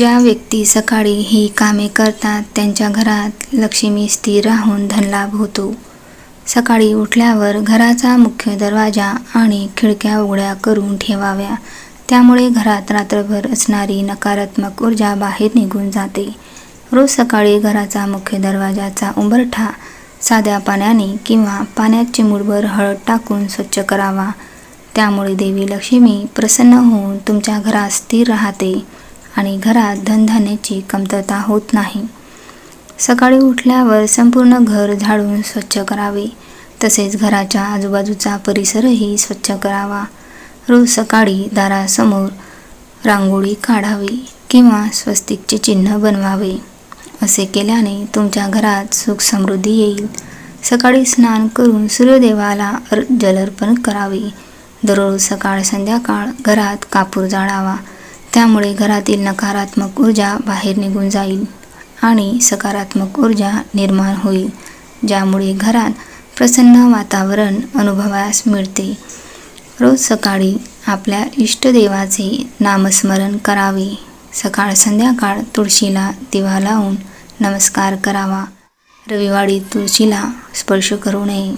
ज्या व्यक्ती सकाळी ही कामे करतात त्यांच्या घरात लक्ष्मी स्थिर राहून धनलाभ होतो. सकाळी उठल्यावर घराचा मुख्य दरवाजा आणि खिडक्या उघड्या करून ठेवाव्या. त्यामुळे घरात रात्रभर असणारी नकारात्मक ऊर्जा बाहेर निघून जाते. रोज सकाळी घराचा मुख्य दरवाजाचा उंबरठा साध्या पाण्याने किंवा पाण्यात चिमुडभर हळद टाकून स्वच्छ करावा. त्यामुळे देवी लक्ष्मी प्रसन्न होऊन तुमच्या घरात स्थिर राहते. आणि घरात धनधान्याची कमतरता होत नाही. सकाळी उठल्यावर संपूर्ण घर झाडून स्वच्छ करावे. तसेच घराच्या आजूबाजूचा परिसरही स्वच्छ करावा. रोज सकाळी दारासमोर रांगोळी काढावी किंवा स्वस्तिकचे चिन्ह बनवावे. असे केल्याने तुमच्या घरात सुख समृद्धी येईल. सकाळी स्नान करून सूर्यदेवाला जलर्पण करावे. दररोज सकाळ संध्याकाळ घरात कापूर जाळावा. त्यामुळे घरातील नकारात्मक ऊर्जा बाहेर निघून जाईल आणि सकारात्मक ऊर्जा निर्माण होईल ज्यामुळे घरात प्रसन्न वातावरण अनुभवास मिळते. रोज सकाळी आपल्या इष्टदेवाचे नामस्मरण करावे. सकाळ संध्याकाळ तुळशीला दिवा लावून नमस्कार करावा. रविवारी तुळशीला स्पर्श करू नये.